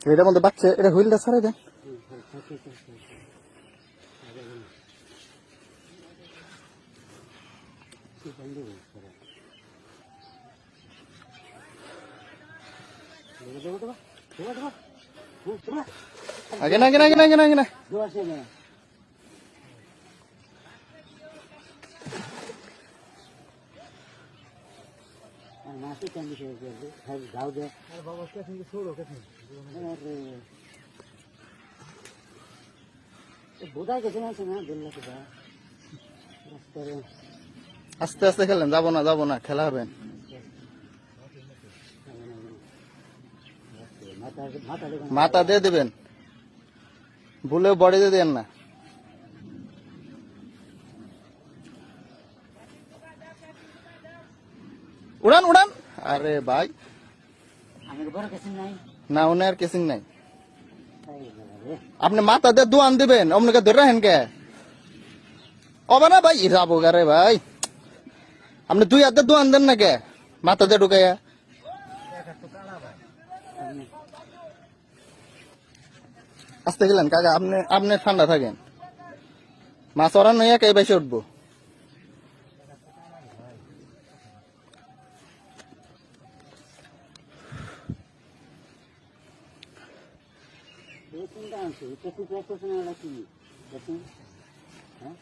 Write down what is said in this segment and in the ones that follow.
এটার মধ্যে বাচ্চা, এটা হুইলটা ছাড়াই দেন। আগে না আগে না আগে না আগে না আগে না। দোয়া সে মাসে কেন দিছে হ্যাঁ গাও দে। আর ছোড়ো আরে। গেছে না তো আস্তে আস্তে খেলেন যাব না যাব না খেলা হবেন মাথা মাথা দেখুন মাথা দিয়ে দেবেন। ভুলেও বডি দিয়ে দেন না। উড়ান উড়ান আরে ভাই আমি বড় কিছু নাই না উনি আর কেসিং নাই তাই বলে রে আপনি মাথা দিয়ে দোয়ান দিবেন অমনকে ধরে রাখেন কে অবা না ভাই যাব গারে ভাই আপনি দুই হাতে দোয়ান দেন না কে মাথা দিয়ে ঢুকাইয়া আসতে গেলেন কাকা আপনি আপনি ঠান্ডা থাকেন মাছ ওরান হইয়া কে বেশি উঠবো তিনটা আনছি? এটা কি না নাকি দেখুন হ্যাঁ।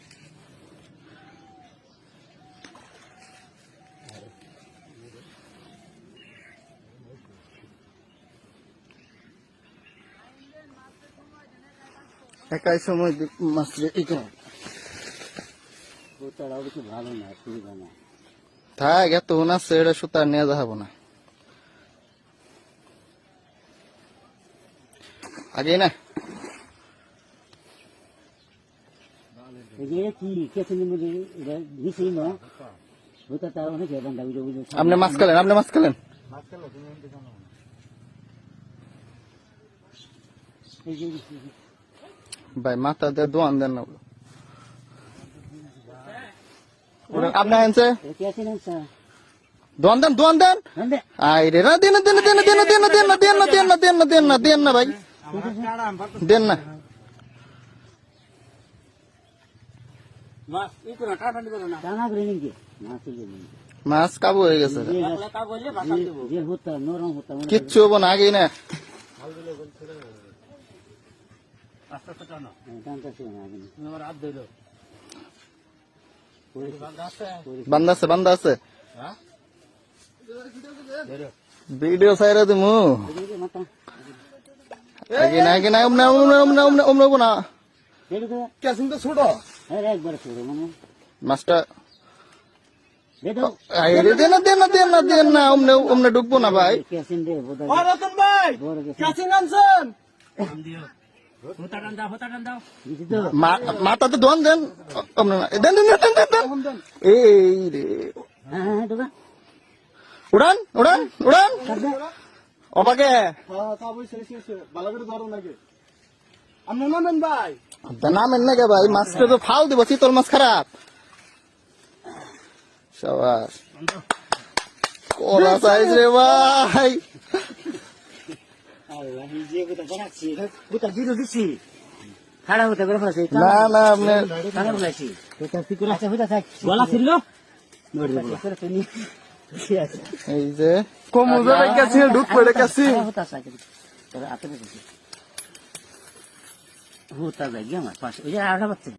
একাই সময় এখানে ওটাও বেশি ভালো না সুবিধা না। থাক এত সেটা সুতা নিয়ে যাব না। আগে না এই যে কি কেসে নিমে এটা দিছি না ওটা তার অনেক বান্দা বুঝে বুঝে আপনি মাছ খেলেন আপনি মাছ খেলেন ভাই মাথা দিয়ে দোয়ান দেন না ওরা- আপনি আনছে এটা কেসে না স্যার দোয়ান দেন দোয়ান দেন আই রে না দেন দেন দেন না ভাই দেন না মাছ কাবু হয়ে গেছে। কিচ্ছু হব না আগেই না। টানতে না বান্দা আছে? বান্দা আছে ভিডিও সাইরা দিমু। মাথা। আগে না আগে না ওমনা ওমনা ওমনা ওমনা ওমনা করে কেসিং তো ছোট আরে একবার মানে মাছটা না না না না ওমনে ঢুকবো না ভাই কেসিন দে রতন ভাই আনছেন মাথাতে দোয়ান দেন দেন দেন দেন দেন দেন এই রে হ্যাঁ হ্যাঁ উড়ান উড়ান উড়ান অবাকে নামেন না কে ভাই, মাছটা তো ফাল দিব শীতল মাছ খারাপ। সবাস। কলা ফিকুর আছে হইতা থাক গলা ছিল মরে দেব করে তুমি ঠিক আছে এই যে কমুজে গেছি ঢুক পড়ে গেছি হতা যাই আমার পাশে। ওই যে আড়া বাচ্চা।